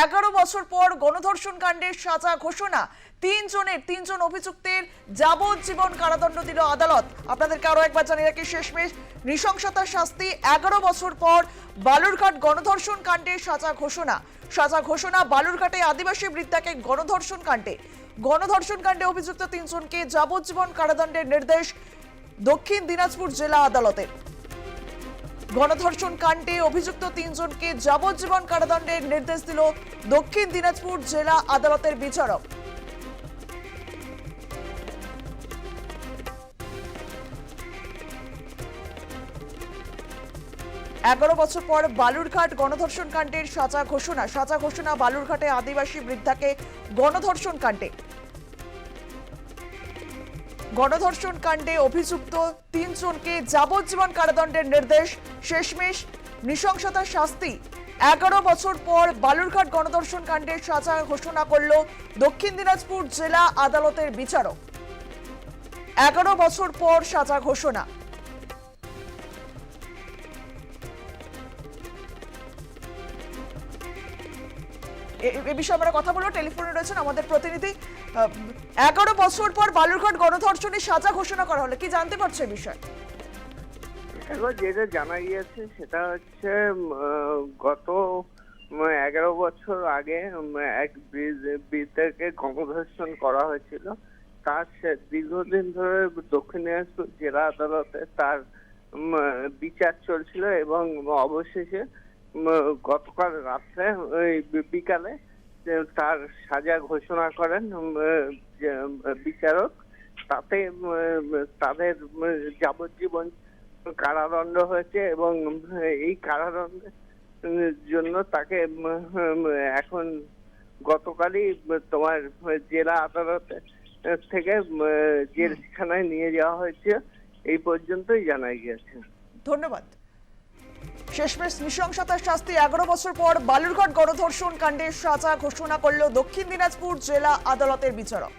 এগারো বছর পর গণধর্ষণ কাণ্ডের সাজা ঘোষণা। তিনজনের, তিনজন অভিযুক্তের যাবজ্জীবন কারাদণ্ড দিল আদালত। আপনাদেরকে আরও একবার জানিয়ে রাখি শেষমেশ নৃশংসতার শাস্তি এগারো বছর পর বালুরঘাট গণধর্ষণ কাণ্ডের সাজা ঘোষণা। সাজা ঘোষণা বালুরঘাটে আদিবাসী বৃদ্ধাকে গণধর্ষণ কাণ্ডে। গণধর্ষণ কাণ্ডে অভিযুক্ত তিনজনকে যাবজ্জীবন কারাদণ্ডের নির্দেশ দক্ষিণ দিনাজপুর জেলা আদালতের। গণধর্ষণ কাণ্ডে অভিযুক্ত তিনজনকে যাবজ্জীবন কারাদণ্ডের নির্দেশ দিল দক্ষিণ দিনাজপুর জেলা আদালতের বিচারক। এগারো বছর পর বালুরঘাট গণধর্ষণ কাণ্ডের সাজা ঘোষণা। সাজা ঘোষণা বালুরঘাটে আদিবাসী বৃদ্ধাকে গণধর্ষণ কাণ্ডে। গণধর্ষণ কাণ্ডে অভিযুক্ত তিনজনকে যাবজ্জীবন কারাদণ্ডের নির্দেশ, শেষমেশ নৃশংসতার শাস্তি। এগারো বছর পর বালুরঘাট গণধর্ষণ কাণ্ডের সাজা ঘোষণা করল দক্ষিণ দিনাজপুর জেলা আদালতের বিচারক। এগারো বছর পর সাজা ঘোষণা। এ- বিষয়ে আমরা কথা বলব। টেলিফোনে রয়েছেন আমাদের প্রতিনিধি এগারো বছর পর বালুরঘাট গণধর্ষণের সাজা ঘোষণা করা হলো। কি জানতে পারছ এই বিষয়ে? এবার যেটা জানা গিয়েছে সেটা হচ্ছে গত এগারো বছর আগে এক বৃদ্ধ- বৃদ্ধাকে গণধর্ষণ করা হয়েছিল। তার দীর্ঘদিন ধরে দক্ষিণ দিনাজপুর জেলা আদালতে তার বিচার চলছিল এবং অবশেষে গতকাল রাত্রে, ওই বিকালে তার সাজা ঘোষণা করেন বিচারক, তাতে তাদের যাবজ্জীবন কারাদণ্ড হয়েছে এবং এই কারাদণ্ডের জন্য তাকে এখন গতকালই তোমার জেলা আদালতে থেকে জেলখানায় নিয়ে যাওয়া হয়েছে, এই পর্যন্তই জানা গিয়েছে। ধন্যবাদ। শেষমেশ নৃশংসতার শাস্তি এগারো বছর পর বালুরঘাট গণধর্ষণ কাণ্ডের সাজা ঘোষণা করল দক্ষিণ দিনাজপুর জেলা আদালতের বিচারক।